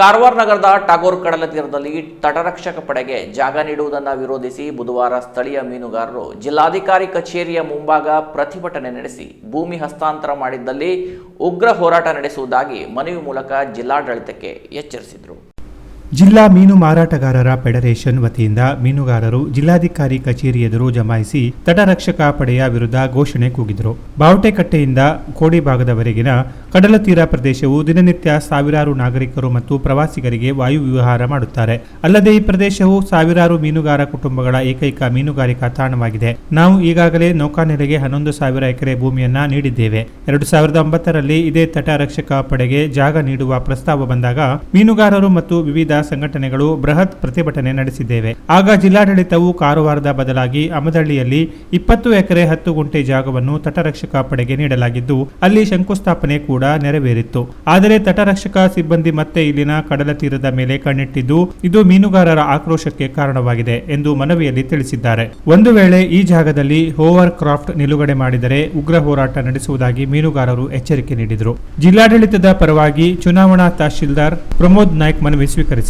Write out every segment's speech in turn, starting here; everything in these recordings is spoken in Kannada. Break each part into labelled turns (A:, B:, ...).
A: ಕಾರವಾರ ನಗರದ ಟಾಗೋರ್ ಕಡಲ ತೀರದಲ್ಲಿ ತಟರಕ್ಷಕ ಪಡೆಗೆ ಜಾಗ ನೀಡುವುದನ್ನು ವಿರೋಧಿಸಿ ಬುಧವಾರ ಸ್ಥಳೀಯ ಮೀನುಗಾರರು ಜಿಲ್ಲಾಧಿಕಾರಿ ಕಚೇರಿಯ ಮುಂಭಾಗ ಪ್ರತಿಭಟನೆ ನಡೆಸಿ ಭೂಮಿ ಹಸ್ತಾಂತರ ಮಾಡಿದ್ದಲ್ಲಿ ಉಗ್ರ ಹೋರಾಟ ನಡೆಸುವುದಾಗಿ ಮನವಿ ಮೂಲಕ ಜಿಲ್ಲಾಡಳಿತಕ್ಕೆ ಎಚ್ಚರಿಸಿದರು.
B: ಜಿಲ್ಲಾ ಮೀನು ಮಾರಾಟಗಾರರ ಫೆಡರೇಷನ್ ವತಿಯಿಂದ ಮೀನುಗಾರರು ಜಿಲ್ಲಾಧಿಕಾರಿ ಕಚೇರಿ ಎದುರು ಜಮಾಯಿಸಿ ತಟರಕ್ಷಕ ಪಡೆಯ ವಿರುದ್ಧ ಘೋಷಣೆ ಕೂಗಿದರು. ಬಾವಟೆಕಟ್ಟೆಯಿಂದ ಕೋಡಿ ಭಾಗದವರೆಗಿನ ಕಡಲ ತೀರ ಪ್ರದೇಶವು ದಿನನಿತ್ಯ ಸಾವಿರಾರು ನಾಗರಿಕರು ಮತ್ತು ಪ್ರವಾಸಿಗರಿಗೆ ವಾಯು ವಿಹಾರ ಮಾಡುತ್ತಾರೆ. ಅಲ್ಲದೆ ಈ ಪ್ರದೇಶವು ಸಾವಿರಾರು ಮೀನುಗಾರ ಕುಟುಂಬಗಳ ಏಕೈಕ ಮೀನುಗಾರಿಕಾ ತಾಣವಾಗಿದೆ. ನಾವು ಈಗಾಗಲೇ ನೌಕಾನೆಲೆಗೆ ಹನ್ನೊಂದು ಸಾವಿರ ಎಕರೆ ಭೂಮಿಯನ್ನ ನೀಡಿದ್ದೇವೆ. ಎರಡು ಸಾವಿರದ ಒಂಬತ್ತರಲ್ಲಿ ಇದೇ ತಟರಕ್ಷಕ ಪಡೆಗೆ ಜಾಗ ನೀಡುವ ಪ್ರಸ್ತಾವ ಬಂದಾಗ ಮೀನುಗಾರರು ಮತ್ತು ವಿವಿಧ ಸಂಘಟನೆಗಳು ಬೃಹತ್ ಪ್ರತಿಭಟನೆ ನಡೆಸಿದ್ದೇವೆ. ಆಗ ಜಿಲ್ಲಾಡಳಿತವು ಕಾರವಾರದ ಬದಲಾಗಿ ಅಮದಳ್ಳಿಯಲ್ಲಿ ಇಪ್ಪತ್ತು ಎಕರೆ ಹತ್ತು ಗುಂಟೆ ಜಾಗವನ್ನು ತಟರಕ್ಷಕ ಪಡೆಗೆ ನೀಡಲಾಗಿದ್ದು, ಅಲ್ಲಿ ಶಂಕುಸ್ಥಾಪನೆ ಕೂಡ ನೆರವೇರಿತ್ತು. ಆದರೆ ತಟರಕ್ಷಕ ಸಿಬ್ಬಂದಿ ಮತ್ತೆ ಇಲ್ಲಿನ ಕಡಲ ತೀರದ ಮೇಲೆ ಕಣ್ಣಿಟ್ಟಿದ್ದು, ಇದು ಮೀನುಗಾರರ ಆಕ್ರೋಶಕ್ಕೆ ಕಾರಣವಾಗಿದೆ ಎಂದು ಮನವಿಯಲ್ಲಿ ತಿಳಿಸಿದ್ದಾರೆ. ಒಂದು ವೇಳೆ ಈ ಜಾಗದಲ್ಲಿ ಹೋವರ್ ಕ್ರಾಫ್ಟ್ ನಿಲುಗಡೆ ಮಾಡಿದರೆ ಉಗ್ರ ಹೋರಾಟ ನಡೆಸುವುದಾಗಿ ಮೀನುಗಾರರು ಎಚ್ಚರಿಕೆ ನೀಡಿದರು. ಜಿಲ್ಲಾಡಳಿತದ ಪರವಾಗಿ ಚುನಾವಣಾ ತಹಶೀಲ್ದಾರ್ ಪ್ರಮೋದ್ ನಾಯ್ಕ್ ಮನವಿ ಸ್ವೀಕರಿಸಿದರು.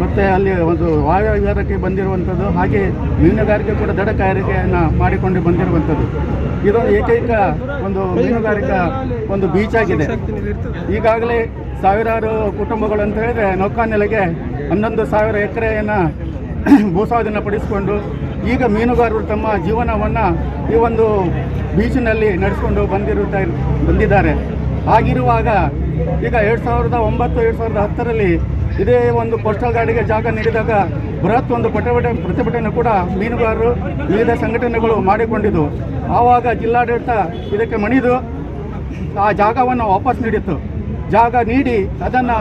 C: ಮತ್ತು ಅಲ್ಲಿ ಒಂದು ವಾಯು ವಿಹಾರಕ್ಕೆ ಬಂದಿರುವಂಥದ್ದು, ಹಾಗೆ ಮೀನುಗಾರಿಕೆ ಕೂಡ ದಡ ಕಾರಿಕೆಯನ್ನು ಮಾಡಿಕೊಂಡು ಬಂದಿರುವಂಥದ್ದು. ಇದೊಂದು ಏಕೈಕ ಒಂದು ಮೀನುಗಾರಿಕಾ ಒಂದು ಬೀಚ್ ಆಗಿದೆ. ಈಗಾಗಲೇ ಸಾವಿರಾರು ಕುಟುಂಬಗಳು ಅಂತ ಹೇಳಿದ್ರೆ ನೌಕಾನೆಲೆಗೆ ಹನ್ನೊಂದು ಸಾವಿರ ಎಕರೆಯನ್ನು ಭೂಸ್ವಾಧೀನ ಪಡಿಸಿಕೊಂಡು, ಈಗ ಮೀನುಗಾರರು ತಮ್ಮ ಜೀವನವನ್ನು ಈ ಒಂದು ಬೀಚಿನಲ್ಲಿ ನಡೆಸಿಕೊಂಡು ಬಂದಿರುತ್ತಾ ಬಂದಿದ್ದಾರೆ. ಹಾಗಿರುವಾಗ ಈಗ ಎರಡು ಸಾವಿರದ ಒಂಬತ್ತು, ಎರಡು ಸಾವಿರದ ಹತ್ತರಲ್ಲಿ ಇದೇ ಒಂದು ಪೋಸ್ಟಲ್ ಗಾಡಿಗೆ ಜಾಗ ನೀಡಿದಾಗ ಬೃಹತ್ ಒಂದು ಪ್ರತಿಭಟನೆ ಪ್ರತಿಭಟನೆ ಕೂಡ ಮೀನುಗಾರರು ವಿವಿಧ ಸಂಘಟನೆಗಳು ಮಾಡಿಕೊಂಡಿದ್ದವು ಆವಾಗ ಜಿಲ್ಲಾಡಳಿತ ಇದಕ್ಕೆ ಮಣಿದು ಆ ಜಾಗವನ್ನು ವಾಪಸ್ ನೀಡಿತ್ತು. ಜಾಗ ನೀಡಿ ಅದನ್ನು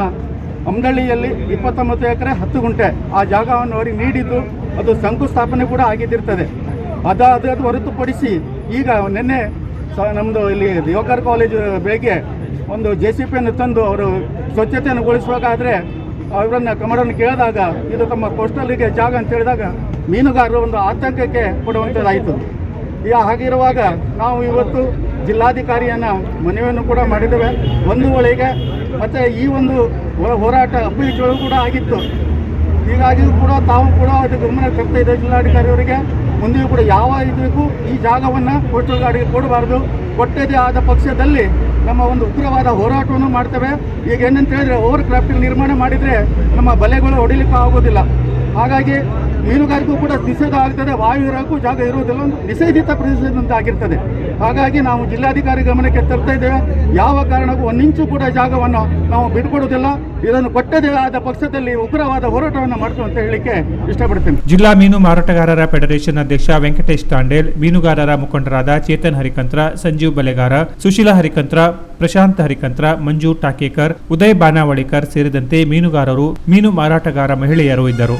C: ಅಂಬಳ್ಳಿಯಲ್ಲಿ ಇಪ್ಪತ್ತೊಂಬತ್ತು ಎಕರೆ ಹತ್ತು ಗುಂಟೆ ಆ ಜಾಗವನ್ನು ಅವರಿಗೆ ನೀಡಿದ್ದು ಅದು ಶಂಕುಸ್ಥಾಪನೆ ಕೂಡ ಆಗಿದ್ದಿರ್ತದೆ. ಅದಾದ ಅದು ಹೊರತುಪಡಿಸಿ ಈಗ ನಿನ್ನೆ ಸ ನಮ್ಮದು ಇಲ್ಲಿ ಯೋಗರ್ ಕಾಲೇಜು ಬೆಳಗ್ಗೆ ಒಂದು ಜೆ ಸಿ ಪಿಯನ್ನು ತಂದು ಅವರು ಸ್ವಚ್ಛತೆಯನ್ನು ಗೊಳಿಸಬೇಕಾದ್ರೆ ಅವರನ್ನು ಕಮಡನ್ನು ಕೇಳಿದಾಗ ಇದು ತಮ್ಮ ಕೋಸ್ಟಲ್ಗೆ ಜಾಗ ಅಂತ ಹೇಳಿದಾಗ ಮೀನುಗಾರರು ಒಂದು ಆತಂಕಕ್ಕೆ ಕೊಡುವಂಥದ್ದಾಯಿತು. ಈ ಹಾಗಿರುವಾಗ ನಾವು ಇವತ್ತು ಜಿಲ್ಲಾಧಿಕಾರಿಯನ್ನು ಮನವಿಯನ್ನು ಕೂಡ ಮಾಡಿದ್ದೇವೆ. ಒಂದು ಒಳಗೆ ಮತ್ತು ಈ ಒಂದು ಹೋರಾಟ ಅಪ್ಪಳಿಕೆಗಳು ಕೂಡ ಆಗಿತ್ತು. ಹೀಗಾಗಿ ಕೂಡ ತಾವು ಕೂಡ ಅದು ಗಮನ ತರ್ತಾ ಇದೆ ಜಿಲ್ಲಾಧಿಕಾರಿಯವರಿಗೆ. ಮುಂದೆಯೂ ಕೂಡ ಯಾವ ಇದಕ್ಕೂ ಈ ಜಾಗವನ್ನು ಕೋಸ್ಟಲ್ ಗಾಡಿಗೆ ಕೊಡಬಾರ್ದು. ಕೊಟ್ಟದೇ ಆದ ಪಕ್ಷದಲ್ಲಿ ನಮ್ಮ ಒಂದು ಉಗ್ರವಾದ ಹೋರಾಟವನ್ನು ಮಾಡ್ತೇವೆ. ಈಗ ಏನಂತ ಹೇಳಿದ್ರೆ ಓವರ್ ಕ್ರಾಫ್ಟಿಂಗ್ ನಿರ್ಮಾಣ ಮಾಡಿದರೆ ನಮ್ಮ ಬಲೆಗಳು ಹೊಡಿಲಿಕ್ಕೆ ಆಗೋದಿಲ್ಲ. ಹಾಗಾಗಿ ಮೀನುಗಾರಿಕೆಗೂ ಕೂಡ ನಿಷೇಧ ಆಗ್ತದೆ, ವಾಯು ಇರೋಕ್ಕೂ ಜಾಗ ಇರುವುದಿಲ್ಲ ಒಂದು ನಿಷೇಧಿತ ಪ್ರದೇಶ ಅಂತ ಆಗಿರ್ತದೆ ಹಾಗಾಗಿ ನಾವು ಜಿಲ್ಲಾಧಿಕಾರಿ ಗಮನಕ್ಕೆ ತರ್ತಾ ಇದ್ದೇವೆ. ಯಾವ ಕಾರಣಕ್ಕೂ ಒಂದು ಇಂಚು ಕೂಡ ಜಾಗವನ್ನು ನಾವು ಬಿಟ್ಕೊಡೋದಿಲ್ಲ ಇದನ್ನು ಕೊಟ್ಟದೇ ಆದ ಪಕ್ಷದಲ್ಲಿ ಉಗ್ರವಾದ ಹೋರಾಟವನ್ನು ಮಾಡ್ತು ಅಂತ ಹೇಳಲಿಕ್ಕೆ ಇಷ್ಟಪಡ್ತೇನೆ.
B: ಜಿಲ್ಲಾ ಮೀನು ಮಾರಾಟಗಾರರ ಫೆಡರೇಷನ್ ಅಧ್ಯಕ್ಷ ವೆಂಕಟೇಶ್ ತಾಂಡೇಲ್ ಮೀನುಗಾರರ ಮುಖಂಡರಾದ ಚೇತನ್ ಹರಿಕಂತ್ರ, ಸಂಜೀವ್ ಬಲೆಗಾರ, ಸುಶೀಲಾ ಹರಿಕಂತ್ರ, ಪ್ರಶಾಂತ್ ಹರಿಕಂತ್ರ, ಮಂಜು ಟಾಕೇಕರ್, ಉದಯ್ ಬಾನಾವಳಿಕರ್ ಸೇರಿದಂತೆ ಮೀನುಗಾರರು ಮೀನು ಮಾರಾಟಗಾರ ಮಹಿಳೆಯರು ಇದ್ದರು.